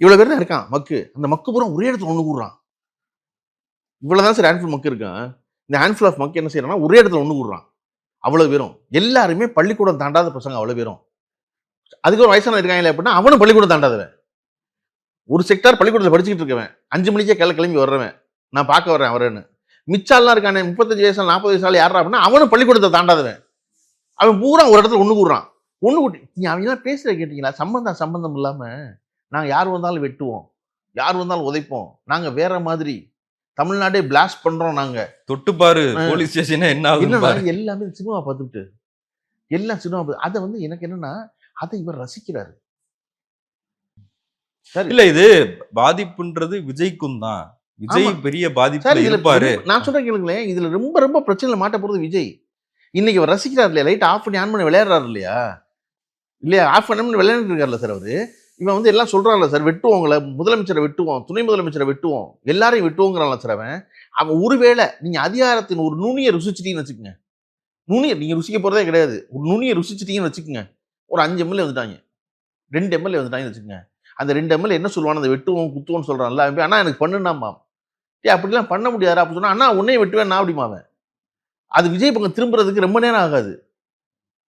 இவ்வளவு பேர் தான் இருக்கான் மக்கு. அந்த மக்கு பூரா ஒரே இடத்துல ஒண்ணு கூடுறான். இவ்வளவுதான் சார் ஹேண்ட்ஃபுல் மக்கு இருக்கான் இந்த ஹேண்ட்ஃபுல் ஆஃப் மக்கு என்ன செய்யறான்னா ஒரே இடத்துல ஒண்ணு கூடுறான். அவ்வளவு பேரும். எல்லாருமே பள்ளிக்கூடம் தாண்டாத பசங்க அவ்வளவு பேரும். அதுக்கு ஒரு வயசான இருக்காங்களே அப்படின்னா அவனும் பள்ளிக்கூடம் தாண்டாதவன். ஒரு செக்டார் பள்ளிக்கூடத்தில் படிச்சுக்கிட்டு இருக்கவன். அஞ்சு மணிக்கே கிள கிளம்பி வர்றவன். நான் பார்க்க வரேன் அவரேன்னு. மிச்சாலாம் இருக்கானே முப்பத்தஞ்சு வயசு நாற்பது வயசால யாரா அப்படின்னா அவனும் பள்ளிக்கூடத்தை தாண்டாதவன். அவன் பூரா ஒரு இடத்துல ஒன்று கூடுறான். ஒன்று கூட்டி நீ அவங்க பேசுகிற கேட்டீங்களா? சம்பந்தம் சம்பந்தம் இல்லாமல் நாங்க யார் வந்தாலும் வெட்டுவோம். யார் வந்தாலும் உதைப்போம். நாங்க வேற மாதிரி. தமிழ்நாடே பிளாஸ்ட் பண்றோம் நாங்க. தொட்டு பாரு. போலீஸ் ஸ்டேஷன் என்ன ஆகுது எல்லாமே சினிமா பார்த்துட்டு எல்லாம் சினிமா பார்த்து அதை வந்து எனக்கு என்னன்னா அதை இவர் ரசிக்கிறாரு. இல்ல இது பாதிப்புன்றது விஜய்க்கும் தான். விஜய். பெரிய இதுல இருப்பாரு. நான் சொல்றேன் கேளுங்களேன். இதுல ரொம்ப ரொம்ப பிரச்சனையில மாட்ட போறது விஜய். இன்னைக்கு அவர் ரசிக்கிறார் இல்லையா? லைட் ஆஃப் பண்ணி ஆன் பண்ணி விளையாடுறாரு இல்லையா? இல்லையா? ஆஃப் பண்ணி விளையாண்டு இருக்காருல்ல சார் அவரு. இவன் வந்து எல்லாம் சொல்கிறான்ல சார் வெட்டுவோங்கள முதலமைச்சரை வெட்டுவோம் துணை முதலமைச்சரை வெட்டுவோம். எல்லாரையும் வெட்டுவோங்கிறான்ல சார் அவன். அவன் ஒருவேளை நீங்கள் அதிகாரத்தின் ஒரு நுனியை ருசிச்சிட்டீங்கன்னு வச்சுக்கோங்க. நுனியை நீங்கள் ருசிக்க போகிறதே கிடையாது. ஒரு நுனியை ருசிச்சிட்டீங்கன்னு வச்சுக்கோங்க. ஒரு அஞ்சு எம்எல்ஏ வந்துட்டாங்க. ரெண்டு எம்எல்ஏ வந்துட்டாங்கன்னு வச்சுக்கோங்க. அந்த ரெண்டு எம்எல்ஏ என்ன சொல்லுவான் அந்த வெட்டுவோம் குத்துவோம்னு சொல்கிறான்ல அவன் ஆனால் எனக்கு பண்ணுனாமா டே அப்படிலாம் பண்ண முடியாது அப்படின்னு சொன்னால் அண்ணா உன்னையும் வெட்டுவேன் நான் அப்படிமா அவன். அது விஜய் பக்கம் திரும்புறதுக்கு ரொம்ப நேரம் ஆகாது.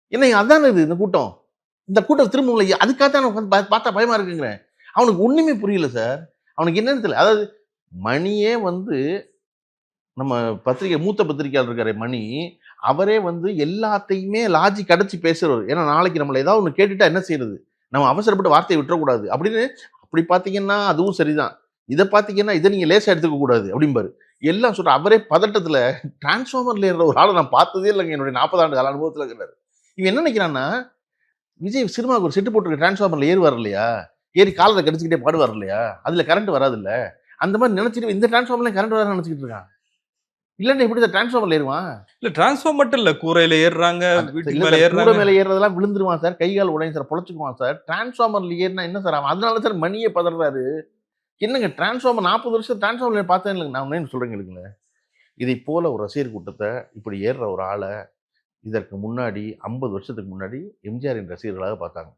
என்ன அதானே இது இந்த கூட்டம்? இந்த கூட்டம் திரும்ப அதுக்காகத்தான் எனக்கு தான் பா- பார்த்தா பயமா இருக்குங்கிறேன் அவனுக்கு ஒண்ணுமே புரியல சார் அவனுக்கு என்னன்னு தெரியல. அதாவது மணியே வந்து நம்ம பத்திரிகை மூத்த பத்திரிகையாளர் இருக்காரு மணி அவரே வந்து எல்லாத்தையுமே லாஜிக் அடைச்சி பேசுறவர். ஏன்னா நாளைக்கு நம்மளை ஏதாவது ஒன்று கேட்டுட்டா என்ன செய்யறது? நம்ம அவசரப்பட்டு வார்த்தையை விட்டுறக்கூடாது. அப்படின்னு அப்படி பார்த்தீங்கன்னா அதுவும் சரிதான். இதை பார்த்தீங்கன்னா இதை நீங்கள் லேசாக எடுத்துக்க கூடாது அப்படிம்பாரு. எல்லாம் சொல்ற அவரே பதட்டத்தில் டிரான்ஸ்ஃபார்மர்ல ஏற ஒரு ஆளை நான் பார்த்ததே இல்லைங்க. என்னுடைய நாற்பது ஆண்டு கால அனுபவத்தில் இருக்கிறார். இவன் என்ன நினைக்கிறான்னா விஜய் சினிமாவுக்கு ஒரு செட்டு போட்டு டிரான்ஸ்ஃபார்மர்ல ஏறுவார் இல்லையா? ஏறி காலத்தை கடிச்சுக்கிட்டே பாடுவார் இல்லையா? அதுல கரண்ட் வராது இல்ல அந்த மாதிரி நினைச்சிட்டு இந்த டிரான்ஸ்ஃபார்மர்ல கரண்ட் வராது நினைச்சிட்டு இருக்கான். இல்லைன்னா எப்படி டிரான்ஸ்ஃபார்மர்ல ஏறுவான்? இல்ல டிரான்ஸ்ஃபார் மட்டும் இல்ல கூரையில ஏறுறாங்க வீட்டுக்கு மேல ஏறுறாங்க. மேல ஏறுறதெல்லாம் விழுந்துருவான் சார் கை கால் உடையும் சார் பொழைச்சுக்குவான் சார். டிரான்ஸ்ஃபார்மர்ல ஏறினா என்ன சார் அதனால சார் மணியே பதறாரு. என்னங்க டிரான்ஸ்ஃபார்மர் நாற்பது வருஷம் டிரான்ஸ்ஃபார்மர் பார்த்தேன் இல்லைங்க நான் என்ன சொல்றேன் இதை போல ஒரு ரசிகர் கூட்டத்தை இப்படி ஏறுற ஒரு ஆளை இதற்கு முன்னாடி ஐம்பது வருஷத்துக்கு முன்னாடி எம்ஜிஆரின் ரசிகர்களாக பார்த்தாங்க.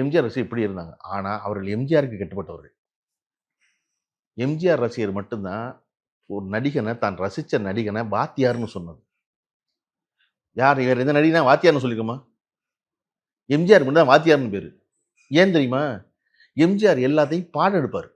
எம்ஜிஆர் ரசிகர் இப்படி இருந்தாங்க. ஆனால் அவர்கள் எம்ஜிஆருக்கு கட்டுப்பட்டவர்கள். எம்ஜிஆர் ரசிகர் மட்டும்தான் ஒரு நடிகனை தான் ரசித்த நடிகனை வாத்தியார்னு சொன்னது. யார் இவர் எந்த நடிகனா வாத்தியார்னு சொல்லிக்கோமா? எம்ஜிஆர் மட்டும் தான் வாத்தியார்னு பேர். ஏன் தெரியுமா? எம்ஜிஆர் எல்லாத்தையும் பாடம் எடுப்பார்